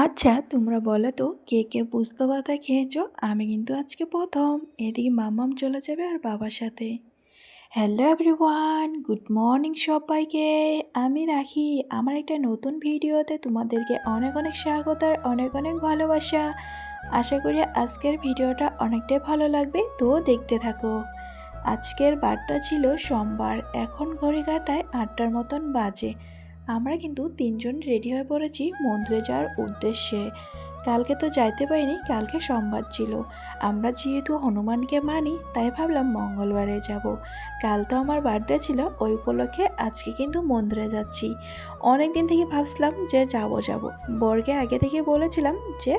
আচ্ছা তোমরা বলো তো, কে কে পুস্ত পাতা খেয়েছো? আমি কিন্তু আজকে প্রথম। এদিকে মামাম চলে যাবে আর বাবার সাথে। হ্যালো এভরিওয়ান গুড মর্নিং সবাইকে। আমি রাখি। আমার একটা নতুন ভিডিওতে তোমাদেরকে অনেক অনেক স্বাগত আর অনেক অনেক ভালোবাসা। আশা করি আজকের ভিডিওটা অনেকটাই ভালো লাগবে, তো দেখতে থাকো। আজকের বারটা ছিল সোমবার। এখন ঘড়ি কাটায় আটটার মতন বাজে। আমরা কিন্তু তিনজন রেডি হয়ে পড়েছি মন্দিরে যাওয়ার উদ্দেশ্যে। কালকে তো যাইতে পারিনি, কালকে সোমবার ছিল। আমরা যেহেতু হনুমানকে মানি, তাই ভাবলাম মঙ্গলবারে যাব। কাল তো আমার বার্থডে ছিল, ওই উপলক্ষে আজকে কিন্তু মন্দিরে যাচ্ছি। অনেক দিন থেকে ভাবছিলাম যে যাব যাব। বরকে আগে থেকে বলেছিলাম যে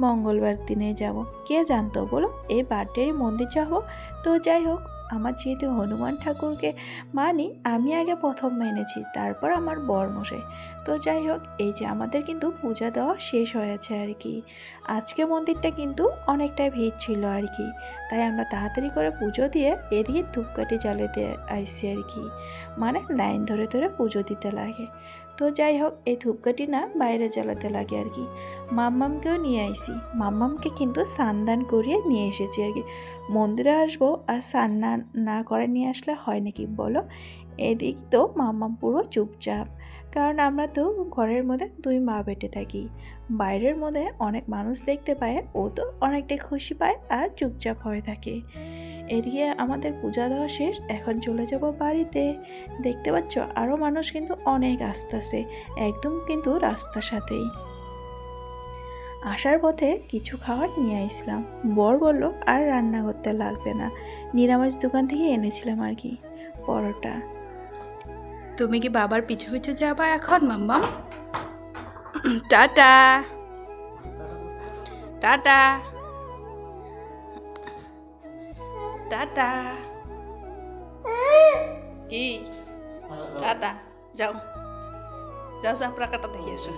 মঙ্গলবার দিনে যাব। কে জানতো বলো এই বার্থডের মন্দির যাব। তো যাই হোক আমার যেহেতু হনুমান ঠাকুরকে মানি, আমি আগে প্রথম মেনেছি, তারপর আমার বরমশাই। তো যাই হোক, এই যে আমাদের কিন্তু পূজা দেওয়া শেষ হয়েছে আর কি। আজকে মন্দিরটা কিন্তু অনেকটাই ভিড় ছিল আর কি। তাই আমরা তাড়াতাড়ি করে পুজো দিয়ে এদিকে ধূপকাঠি জ্বালাতে আইসি আর কি। মানে লাইন ধরে ধরে পুজো দিতে লাগে। তো যাই হোক, এই ধূপকাঠি না বাইরে জ্বালাতে লাগে আর কি। মাম্মামকেও নিয়ে আইসি মাম্মামকে কিন্তু সান্দান করিয়ে নিয়ে এসেছি আর কি। মন্দিরে আসব আর সান্দান না করে নিয়ে আসলে হয় নাকি বলো? এদিক তো মাম্মাম পুরো চুপচাপ। কারণ আমরা তো ঘরের মধ্যে দুই মা বেটে থাকি। বাইরের মধ্যে অনেক মানুষ দেখতে পায়, ও তো অনেকটাই খুশি পায় আর চুপচাপ হয়ে থাকে। এদিকে আমাদের পূজা দেওয়া শেষ, এখন চলে যাব বাড়িতে। দেখতে পাচ্ছ আরও মানুষ কিন্তু অনেক আসতেছে, একদম কিন্তু রাস্তার সাথেই। আসার পথে কিছু খাবার নিয়ে আসলাম। বর বলল, আর রান্না করতে লাগবে না। নিরামিষ দোকান থেকে এনেছিলাম আর কি, পরোটা। তুমি কি বাবার পিছু পিছু যাবা এখন, মাম্মা? টাটা টাটা টাটা কি টাটা যাও যাও চাপড়াকাটা দেখে এসো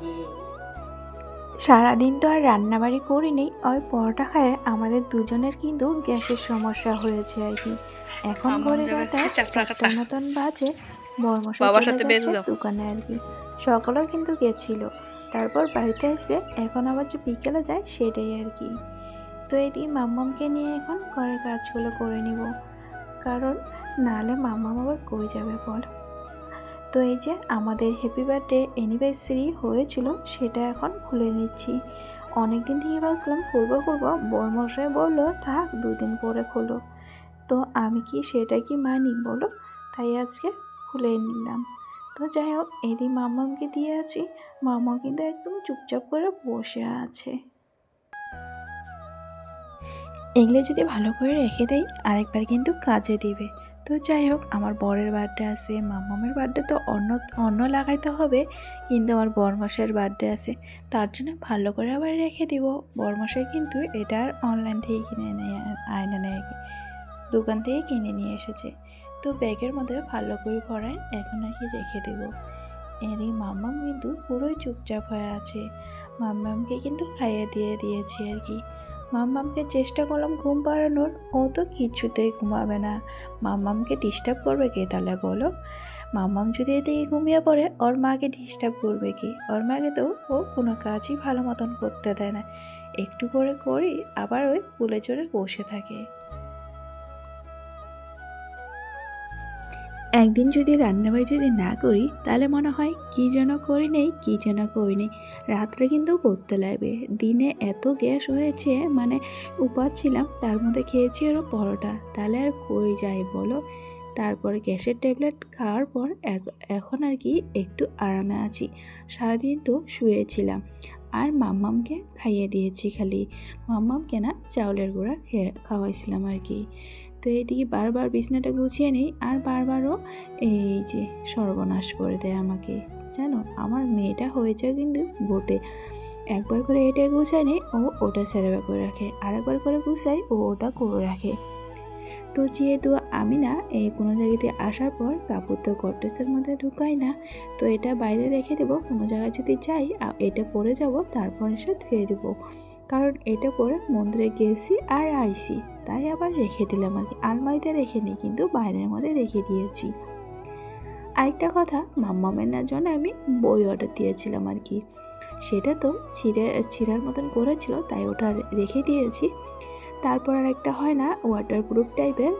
সারাদিন তো আর রান্নাবাড়ি করিনি ওই পরোটা খায় আমাদের দুজনের কিন্তু গ্যাসের সমস্যা হয়েছে আর কি। এখন ঘরে চাপড়া মতন বাজে বর্মশাই বাবার চলে সাথে বেরো দোকানে আর কি। সকালেও কিন্তু গেছিল। তারপর বাড়িতে এসে এখন আবার যে বিকেলে যায় সেটাই আর কি। তো এদিকে মাম্মামকে নিয়ে এখন ঘরের কাজগুলো করে নিব। কারণ নাহলে মাম্মাম আবার কই যাবে বল? তো এই যে আমাদের হ্যাপি বার্থডে অ্যানিভার্সারি হয়েছিল সেটা এখন খুলে নিচ্ছি। অনেক দিন থেকে ভাবছিলাম করব করব। বরমশাই বলল, থাক, দুদিন পরে খোলো। তো আমি কি সেটা কি মানি বলো? তাই আজকে খুলে নিলাম। তো যাই হোক এদিকে মামামকে দিয়ে আছি। মামা কিন্তু একদম চুপচাপ করে বসে আছে। এগুলো যদি ভালো করে রেখে দেই, আরেকবার কিন্তু কাজে দিবে। তো যাই হোক, আমার বরের বার্থডে আছে, মামামের বার্থডে তো অন্য অন্য লাগাইতে হবে, কিন্তু আমার বরমশাইয়ের বার্থডে আছে। তার জন্য ভালো করে আবার রেখে দিব। বরমশাই কিন্তু এটা আর অনলাইন থেকে কিনে নেয় আয়না নেয় দোকান থেকে কিনে নিয়ে এসেছে। তো ব্যাগের মধ্যে ভালো করে ভরায়, এখন আর কি রেখে দেব। এরই মাম্মাম কিন্তু পুরোই চুপচাপ হয়ে আছে। মাম্মামকে কিন্তু খাইয়ে দিয়ে দিয়েছি আর কি। মাম্মামকে চেষ্টা করলাম ঘুম পাড়ানোর, ও তো কিছুতেই ঘুমাবে না। মাম্মামকে ডিস্টার্ব করবে কে তাহলে বলো? মাম্মাম যদি এদিকে ঘুমিয়ে পড়ে, ওর মাকে ডিস্টার্ব করবে কি? ওর মাকে তো ও কোনো কাজই ভালো মতন করতে দেয় না। একটু করে করি, আবার ওই কুলে চড়ে বসে থাকে। একদিন যদি রান্নাবাড়ি যদি না করি, তাহলে মনে হয় কি যেন করি নেই, কি যেন করি নেই। রাত্রে কিন্তু করতে লাগবে। দিনে এত গ্যাস হয়েছে মানে উপাস ছিলাম, তার মধ্যে খেয়েছি আরও পরোটা। তাহলে আর কই যায় বলো? তারপর গ্যাসের ট্যাবলেট খাওয়ার পর এখন আর কি একটু আরামে আছি। সারাদিন তো শুয়েছিলাম। আর মাম্মামকে খাইয়ে দিয়েছি খালি। মাম্মামকে না চাউলের গুঁড়া খাওয়াইছিলাম আর কি। তো এইদিকে বারবার বিছনাটা গুছিয়ে নিই আর বারবারও এই যে সর্বনাশ করে দেয় আমাকে। জানো, আমার মেয়েটা হয়েছে কিন্তু বোটে। একবার করে এটা গুছায় নেই ও ওটা সেরেবা করে রাখে। আরেকবার করে গুছাই ও ওটা করে রাখে। তো যেহেতু আমি না এই কোনো জায়গাতে আসার পর কাপড় তো গডরেজের মধ্যে ঢুকাই না, তো এটা বাইরে রেখে দেবো, কোনো জায়গায় যদি যাই এটা পরে যাব, তারপর এসে ধুয়ে দেবো। কারণ এটা পরে মন্দিরে গেছি আর আইসি তাই আবার রেখে দিলাম আর কি। আলমারিতে রেখে নিই কিন্তু বাইরের মধ্যে রেখে দিয়েছি। আরেকটা কথা, মাম্মা মেনার জন্য আমি বই অর্ডার দিয়েছিলাম আর কি। সেটা তো ছিঁড়ে, ছিঁড়ার মতন করেছিল, তাই ওটা রেখে দিয়েছি। তারপর আর একটা হয় না ওয়াটারপ্রুফ টাইপের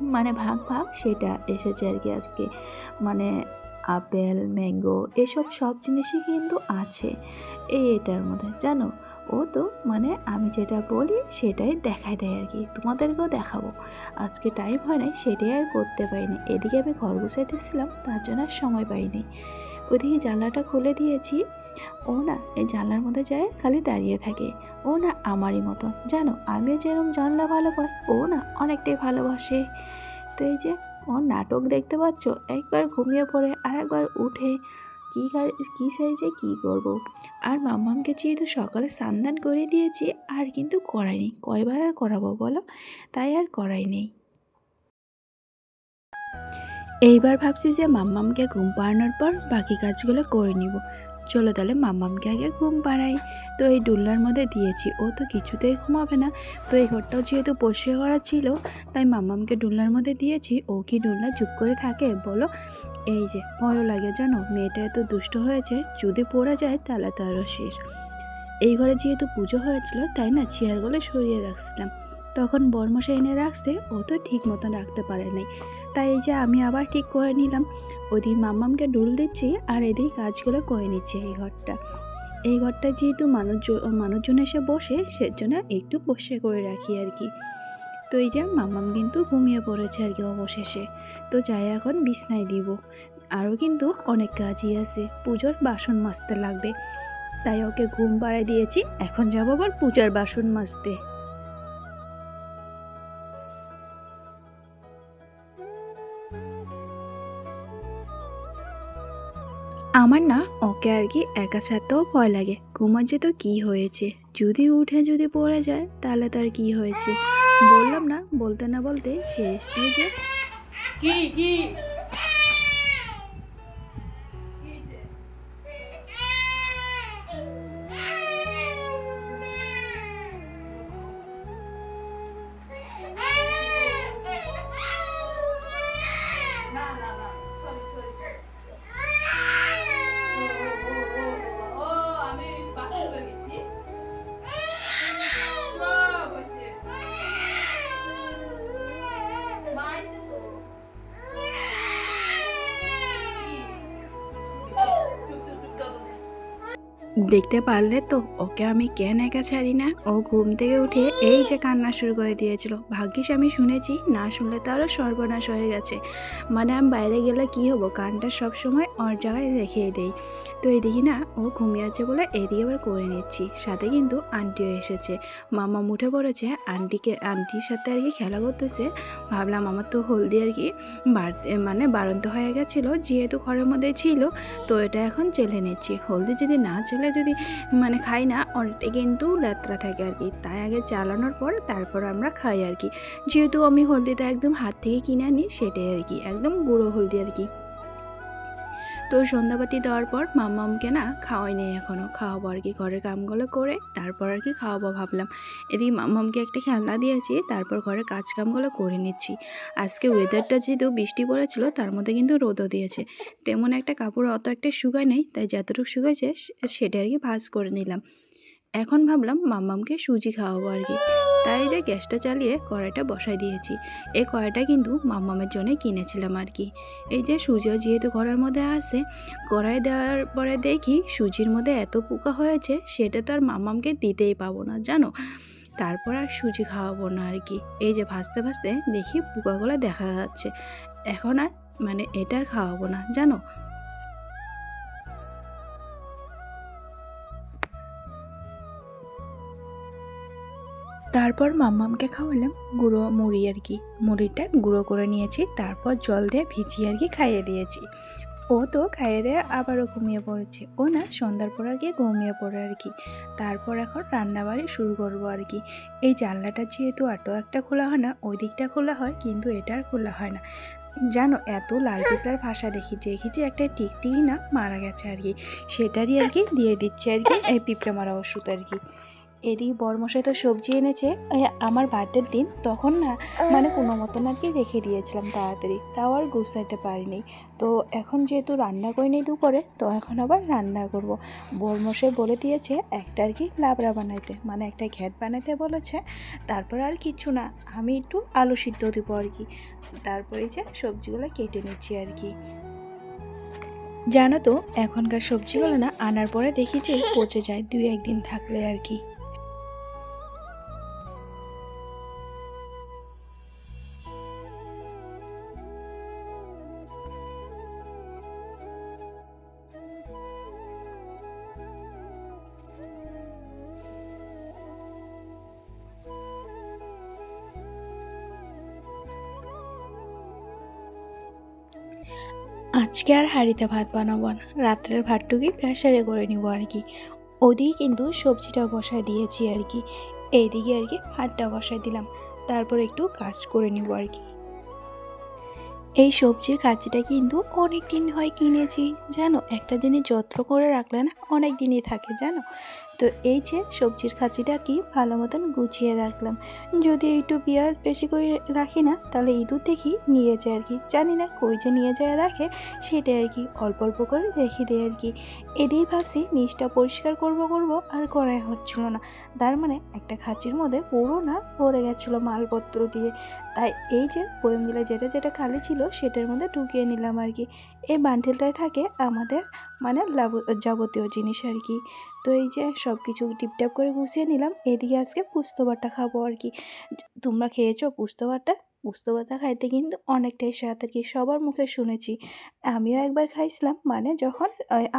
মানে ভাগ ভাগ সেটা এসেছে আর কি আজকে। মানে আপেল ম্যাঙ্গো এসব সব জিনিসই কিন্তু আছে। এই এটার মধ্যে, জানো? ও তো মানে আমি যেটা বলি সেটাই দেখায় দেয় আর কি। তোমাদেরকেও দেখাবো। আজকে টাইম হয় নাই, সেটাই আর করতে পারিনি। এদিকে আমি ঘর গুছাইতেছিলাম তার জন্য আর সময় পাইনি। ওইদিকে জানলাটা খুলে দিয়েছি। ও না, এই জানলার মধ্যে যায়, খালি দাঁড়িয়ে থাকে। ও না, আমারই মতো জানো, আমিও যেরকম জানলা ভালোবাস ও না, অনেকটাই ভালোবাসে। তো এই যে, ও নাটক দেখতে পাচ্ছ? একবার ঘুমিয়ে পড়ে আর একবার উঠে কী কী সাইজে কী করব। আর মাম্মামকে যেহেতু সকালে স্নান করে দিয়েছি, আর কিন্তু করাইনি কয়বার আর করাবো বলো? তাই আর করাই নেই। এইবার ভাবছি যে মাম্মামকে ঘুম পাড়ানোর পর বাকি কাজগুলো করে নিব। চলো তাহলে মাম্মামকে আগে ঘুম পাড়াই। তো এই ডুল্লার মধ্যে দিয়েছি। ও তো কিছুতেই ঘুমাবে না। তো এই ঘরটাও যেহেতু পরিষ্কার করা ছিল, তাই মাম্মামকে ডুল্লার মধ্যে দিয়েছি। ও কি ডুল্লা চুপ করে থাকে বলো? এই যে, ভয়ও লাগে জানো? মেয়েটা এত দুষ্ট হয়েছে, যদি পড়ে যায় তাহলে তারও শেষ। এই ঘরে যেহেতু পুজো হয়েছিল, তাই না চেয়ারগুলো সরিয়ে রাখছিলাম। তখন বর্মশা এনে রাখছে, ও তো ঠিক মতন রাখতে পারে নাই। তাই এই যে আমি আবার ঠিক করে নিলাম। ওদিকে মাম্মামকে ডুল দিচ্ছি আর এদিকে কাজগুলো করে নিচ্ছি এই ঘরটা। এই ঘরটা যেহেতু মানুষ মানুষজন এসে বসে, সেজন্য একটু বসে করে রাখি আর কি। তো এই যে মাম্মাম কিন্তু ঘুমিয়ে পড়েছে আর কি অবশেষে। তো যাই, এখন বিছনায় দিব। আরও কিন্তু অনেক কাজই আছে। পুজোর বাসন মাজতে লাগবে। তাই ওকে ঘুম পাড়ায় দিয়েছি। এখন যাব আবার পূজার বাসন মাজতে। আমার না ওকে আর কি একা ছাড়তেও ভয় লাগে। ঘুমার যে তো কী হয়েছে? যদি উঠে যদি পড়ে যায়, তাহলে তার কি হয়েছে? বললাম না বলতে না বলতে শেষ কি কি? দেখতে পারলে তো ওকে আমি কেন একা ছাড়ি না। ও ঘুম থেকে উঠে এই যে কান্না শুরু করে দিয়েছিল। ভাগ্যিস আমি শুনেছি, না শুনলে তো আরও সর্বনাশ হয়ে গেছে। মানে আমি বাইরে গেলে কি হব? কানটা সব সময় ওর জায়গায় রেখে দেই। তো এদিকে না, ও ঘুমিয়ে আছে বলে এদিকে আবার করে নিচ্ছি। সাথে কিন্তু আন্টিও এসেছে। মামা মুঠে পড়েছে আন্টিকে, আন্টির সাথে আর কি খেলা করতেছে। ভাবলাম আমার তো হলদি আর কি মানে বাড়ন্ত হয়ে গেছিল, যেহেতু ঘরের মধ্যে ছিল, তো এটা এখন চেলে নিচ্ছি। হলদি যদি না চেলে যদি মানে খাই না অনেকটা কিন্তু লেত্রা থাকে আর কি। তাই আগে চালানোর পর তারপর আমরা খাই আর কি। যেহেতু আমি হলদিটা একদম হাত থেকে কিনে আনি, সেটাই আর কি। একদম গুঁড়ো হলদি আর কি। তো সন্ধ্যাবাতি দেওয়ার পর মাম্মামকে না খাওয়াই নেই এখনও খাওয়াবো আর কি, ঘরের কামগুলো করে তারপর আর কি খাওয়াবো ভাবলাম। এদিকে মাম্মামকে একটা খেলনা দিয়েছি, তারপর ঘরের কাজ কামগুলো করে নিচ্ছি। আজকে ওয়েদারটা যেহেতু বৃষ্টি পড়েছিল, তার মধ্যে কিন্তু রোদও দিয়েছে। তেমন একটা কাপড় অত একটা শুকায় নেই, তাই যতটুকু শুকাইছে সেটা আর কি ভাজ করে নিলাম। এখন ভাবলাম মাম্মামকে সুজি খাওয়াবো আর কি। তাই যে গ্যাসটা চালিয়ে কড়াইটা বসাই দিয়েছি। এই কড়াইটা কিন্তু মাম্মামের জন্য কিনেছিলাম আর কি। এই যে সুজিও যেহেতু ঘরের মধ্যে আছে, কড়াই দেওয়ার পরে দেখি সুজির মধ্যে এত পোকা হয়েছে, সেটা তো আর মাম্মামকে দিতেই পাবো না, জানো? তারপর আর সুজি খাওয়াবো না আর কি। এই যে ভাজতে ভাজতে দেখি পোকাগুলো দেখা যাচ্ছে। এখন আর মানে এটা আর খাওয়াবো না, জানো? তারপর মাম্মামকে খাওয়ালাম গুঁড়ো মুড়ি আর কি। মুড়িটা গুঁড়ো করে নিয়েছি, তারপর জল দিয়ে ভিজিয়ে আর কি খাইয়ে দিয়েছি। ও তো খাইয়ে দিয়ে আবারও ঘুমিয়ে পড়েছে। ও না সন্ধ্যার পর আর কি ঘুমিয়ে পড়ে আর কি। তারপর এখন রান্নাবাড়ি শুরু করব আর কি। এই জানলাটা যেহেতু আটো একটা খোলা হয় না, ওই দিকটা খোলা হয়, কিন্তু এটা আর খোলা হয় না। জানো, এত লাল পিঁপড়ার ভাষা দেখি দেখেছি একটা টিকটিকি না মারা গেছে আর কি। সেটারই আর কি দিয়ে দিচ্ছে আর কি এই পিঁপড়া মারা ওষুধ আর কি। এদিকে বরমশাই তো সবজি এনেছে আমার বার্থডের দিন তখন না মানে কোনো মতন আর কি রেখে দিয়েছিলাম তাড়াতাড়ি। তাও আর গুছাইতে পারিনি। তো এখন যেহেতু রান্না করিনি দুপুরে, তো এখন আবার রান্না করব। বরমশাই বলে দিয়েছে একটা আর কি লাবড়া বানাইতে মানে একটা ঘ্যাট বানাইতে বলেছে। তারপর আর কিছু না, আমি একটু আলু সিদ্ধ দিব আর কি। তারপরে যে সবজিগুলো কেটে নিচ্ছি আর কি। জানো তো, এখনকার সবজিগুলো না আনার পরে দেখি যে পচে যায়, দুই একদিন থাকলে আর কি। আজকে আর হাঁড়িতে ভাত বানাবো না। রাত্রের ভাতটুকুই প্রেসারে করে নিব আর কি। ওদিকে কিন্তু সবজিটা বসায় দিয়েছি আর কি। এইদিকে আর কি ভাতটা বসায় দিলাম। তারপর একটু কাজ করে নিব আর কি। এই সবজির কাজটা কিন্তু অনেক দিন হয় কিনেছি। জানো, একটা জিনিস যত্ন করে রাখলে না অনেক দিনই থাকে, জানো? তো এই যে সবজির খাঁচিটা আর কি ভালো মতন গুছিয়ে রাখলাম। যদি একটু পেঁয়াজ বেশি করে রাখি না, তাহলে ইঁদুর দেখি নিয়ে যায় আর কি। জানি না কই যে নিয়ে যায় রাখে সেটা আর কি অল্প অল্প করে রেখে দেয় আর কি। এদিকেই ভাবছি নিচটা পরিষ্কার করব করব আর করাই হচ্ছিল না। তার মানে একটা খাঁচির মধ্যে পুরো না ভরে গেছিল মালপত্র দিয়ে। তাই এই যে বয়মগুলো যেটা যেটা খালি ছিল সেটার মধ্যে ঢুকিয়ে নিলাম আর কি। এই বান্ডেলটায় থাকে আমাদের মানে যাবতীয় জিনিস আর কি। তো এই যে সব কিছু টিপটাপ করে গুছিয়ে নিলাম। এদিকে আজকে পুস্তবারটা খাব আর কি। তোমরা খেয়েছো পুস্তবারটা পুস্তবারটা খাইতে কিন্তু অনেকটাই স্বাদ আর কি, সবার মুখে শুনেছি। আমিও একবার খাইছিলাম মানে যখন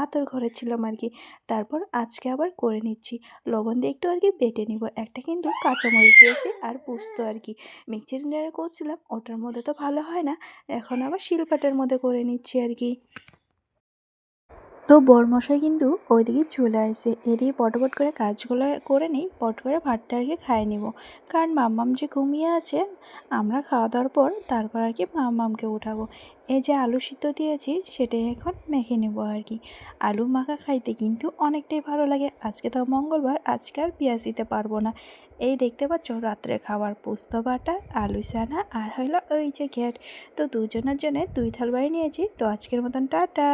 আতর ঘরে ছিলাম আর কি। তারপর আজকে আবার করে নিচ্ছি। লবণ দিয়ে একটু আর কি বেটে নিব। একটা কিন্তু কাঁচামরিচ দিয়েছি আর পুস্ত আর কি। মিক্সচার গ্রাইন্ডারে করছিলাম, ওটার মধ্যে তো ভালো হয় না। এখন আবার শিলপাটার মধ্যে করে নিচ্ছি আর কি। তো বরমশাই কিন্তু ওইদিকে চলে আসে। এদিকে পটপট করে কাজগুলো করে নিই, পট করে ভাতটা আর কি খাই নিব। কারণ মাম্মাম যে ঘুমিয়ে আছে, আমরা খাওয়া দাওয়ার পর তারপর আর কি মাম্মামকে উঠাবো। এই যে আলু সিদ্ধ দিয়েছি, সেটাই এখন মেখে নেব আর কি। আলু মাখা খাইতে কিন্তু অনেকটাই ভালো লাগে। আজকে তো মঙ্গলবার, আজকে আর পেঁয়াজ দিতে পারব না। এই দেখতে পাচ্ছ, রাত্রে খাবার পোস্ত বাটা, আলু চানা আর হইল ওই যে ঘ্যাট তো দুজনের জন্য দুই থাল বাড়ি নিয়েছি। তো আজকের মতন টাটা।